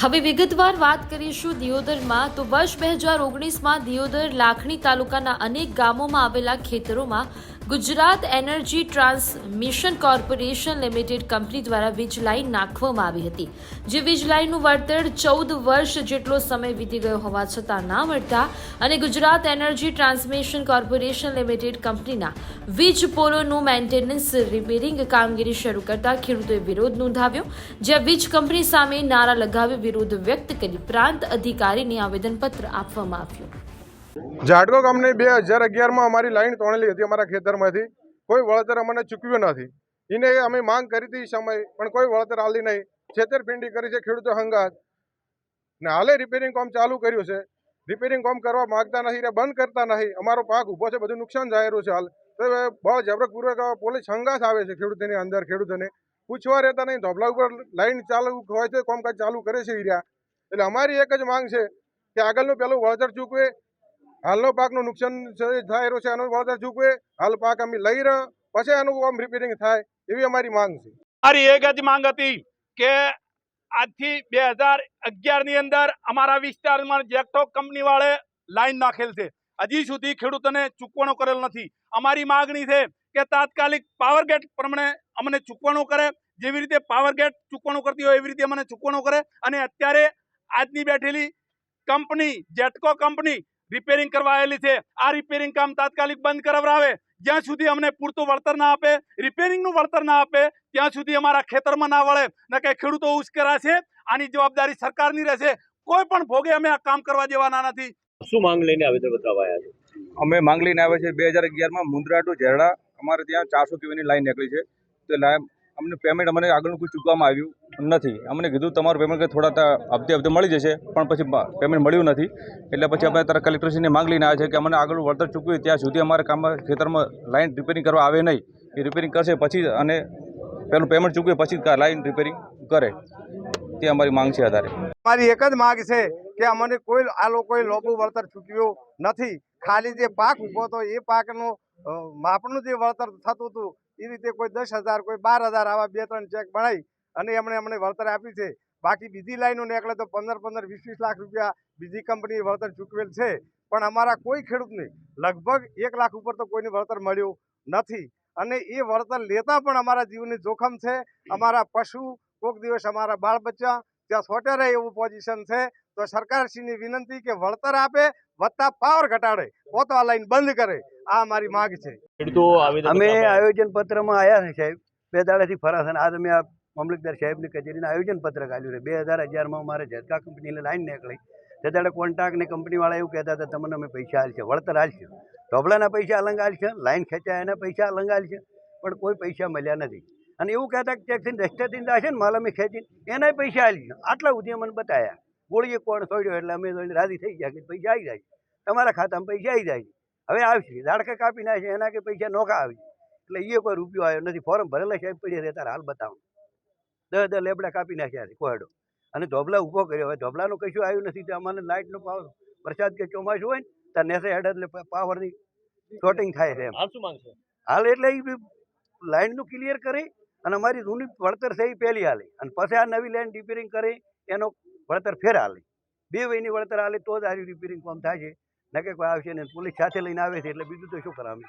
હવે વિગતવાર વાત કરીશું દિયોદરમાં. તો વર્ષ બે હજાર ઓગણીસમાં દિયોદર લાખણી તાલુકાના અનેક ગામોમાં આવેલા ખેતરોમાં Gujarat energy transmission corporation limited company દ્વારા વીજ લાઇન નાખવામાં આવી હતી, જે વીજ લાઇનનું વળતર ચૌદ વર્ષ જેટલો સમય વીતી ગયો હોવા છતાં ના મળતા અને Gujarat energy transmission corporation limited કંપનીના વીજ પોલોનું મેન્ટેનન્સ રિપેરિંગ કામગીરી શરૂ કરતા ખેડૂતોએ વિરોધ નોંધાવ્યો, જ્યાં વીજ કંપની સામે નારા લગાવી વિરોધ વ્યક્ત કરી પ્રાંત અધિકારીને આવેદનપત્ર આપવામાં આવ્યું. ઝાડકો ગામની બે હજાર અગિયારમાં અમારી લાઈન તોડેલી હતી અમારા ખેતરમાંથી. કોઈ વળતર અમને ચૂકવ્યું નથી. એને અમે માંગ કરી હતી સમય, પણ કોઈ વળતર આલી નહીં. છેતરપિંડી કરી છે ખેડૂતો હંગાત. ને હાલે રિપેરિંગ કામ ચાલુ કર્યું છે. રિપેરિંગ કામ કરવા માંગતા નથી એટલે બંધ કરતા નહીં અમારો પાક ઊભો છે, બધું નુકસાન જાહેરું છે હાલ. તો બળ જબરકપૂર્વક પોલીસ હંગાત આવે છે ખેડૂતોની અંદર, ખેડૂતોને. પૂછવા રહેતા નહીં ધોબલા ઉપર લાઈન ચાલુ હોય છે કામકાજ ચાલુ કરે છે એરિયા એટલે અમારી એક જ માંગ છે કે આગળનું પેલું વળતર ચૂકવે હાલનો પાકનું નુકસાન થાય રહ્યું છે એનું વળતર ચૂકવે, હાલ પાક અમે લઈ રહ્યો, પછી એનું આમ રિપેરિંગ થાય, એવી અમારી માંગ છે. મારી એક જ માંગ હતી કે આજથી બે હજાર અગિયારની અંદર અમારા વિસ્તારમાં જેક્ટો કંપની વાળે લાઈન નાખેલ છે. હજી સુધી ખેડૂતોને ચૂકવણો કરેલ નથી. અમારી માગણી છે કે તાત્કાલિક પાવર ગેટ પ્રમાણે અમને ચૂકવણો કરે, જેવી રીતે પાવર ગેટ ચૂકવણો કરતી હોય, એવી રીતે અમને ચૂકવણો કરે, અને અત્યારે આજની બેઠેલી કંપની, જેટકો કંપની રિપેરિંગ કરવા આવેલી છે. આ રિપેરિંગ કામ તાત્કાલિક બંધ કરાવરાવે. જ્યાં સુધી અમને પૂરતું વળતર ના આપે રિપેરિંગનું વળતર ના આપે ત્યાં સુધી અમારા ખેતરમાં ના વળે. ન કે ખેડૂતો ઉશ્કેરાશે આની જવાબદારી સરકારની રહેશે. કોઈ પણ ભોગે અમે આ કામ કરવા દેવાના નથી. શું માંગ લઈને આવેદન બતાવાયા છે? અમે માંગ લઈને આવ્યા છે બે હજાર અગિયારમાં મુંદ્રા ટુ ઝેરડા અમારે ત્યાં ચારસો કેવીની લાઈન નીકળી છે. તો અમને પેમેન્ટ અમને આગળનું કોઈ ચૂકવામાં આવ્યું નથી. અમને કીધું તમારું પેમેન્ટ થોડા હપ્તે હપ્તે મળી જશે, પણ પછી પેમેન્ટ મળ્યું નથી. એટલે પછી અમે તારા કલેક્ટરશ્રીને માંગ લઈને આવ્યા છે કે અમને આગળ વળતર ચૂકવી ત્યાં સુધી અમારે કામમાં ખેતરમાં લાઇન રિપેરિંગ કરવા આવે નહીં. એ રિપેરિંગ કરશે પછી અને પેલું પેમેન્ટ ચૂકવે પછી જ લાઈન રિપેરિંગ કરે. તે અમારી માંગ છે આધારે. મારી એક જ માગ છે કે અમને કોઈ આ લોકોએ લોબુ વળતર ચૂક્યું નથી. ખાલી જે પાક ઊભો હતો એ પાકનું માપનું જે વળતર થતું હતું, એ રીતે કોઈ દસ હજાર, કોઈ બાર હજાર આવા બે ત્રણ ચેક બનાવી અને એમણે અમને વળતર આપી છે. બાકી બીજી લાઈનો નીકળે તો પંદર પંદર વીસ વીસ લાખ રૂપિયા બીજી કંપનીએ વળતર ચૂકવેલ છે. પણ અમારા કોઈ ખેડૂતને લગભગ એક લાખ ઉપર તો કોઈને વળતર મળ્યું નથી. અને એ વળતર લેતા પણ અમારા જીવનની જોખમ છે. અમારા પશુ કોઈક દિવસ અમારા બાળ બચ્ચા ત્યાં સોટે રહે એવું પોઝિશન છે. તો સરકારશ્રીની વિનંતી કે વળતર આપે વધતા પાવર ઘટાડે. પોતો આ લાઈન બંધ કરે. આ અમારી માગ છે. અમે આયોજન પત્રમાં આવ્યા છે સાહેબ. બે દાડાથી ફરાશે અને આજ અમે આ મામલતદાર સાહેબની કચેરીને આયોજન પત્ર આપ્યું છે. બે હજાર અગિયારમાં અમારે ઝટકા કંપનીની લાઈન નીકળી. તે દાડે કોન્ટ્રાક્ટને કંપનીવાળા એવું કહેતા હતા, તમને અમે પૈસા હાલશે વળતર હાલશે ઢોબળાના પૈસા અલંગ હાલશે લાઈન ખેંચાય એના પૈસા અલંગ હાલશે પણ કોઈ પૈસા મળ્યા નથી. અને એવું કહેતા કે ટેક્સીને રસ્તેથી જશે ને માલ અમે ખેંચીને એનાય પૈસા હાલશે આટલા સુધી અમને બતાવ્યા ગોળીએ કોણ છોડ્યો એટલે અમે રાજી થઈ ગયા કે પૈસા આવી જાય. તમારા ખાતામાં પૈસા આવી જાય. હવે આવશે. ઝાડકા કાપી નાખે એના કે પૈસા નોખા આવી એટલે એ કોઈ રૂપિયો આવ્યો નથી. ફોર્મ ભરેલા સાહેબ પડી રહે તારે હાલ બતાવો. દસ દસ લેબડા કાપી નાખ્યા છે કોયડો અને ધોબલા ઊભો કર્યો. હવે ધોબલાનું કશું આવ્યું નથી. તો અમારે લાઇટનો પાવર વરસાદ કે ચોમાસું હોય ને ત્યારે નેસે હેડ એટલે પાવરની શોર્ટિંગ થાય છે એમ. હાલ શું માંગ છે હાલ એટલે એ લાઇનનું ક્લિયર કરી અને અમારી જૂની વળતર છે એ પહેલી હાલે. અને પછી આ નવી લાઇન રિપેરિંગ કરી એનો વળતર ફેર હાલે. બે વહીની વળતર હાલે તો જ આ રિપેરિંગ કામ થાય છે. નકે કોઈ આવશે ને પોલીસ સાથે લઈને આવે છે એટલે બીજું તો શું કરાવે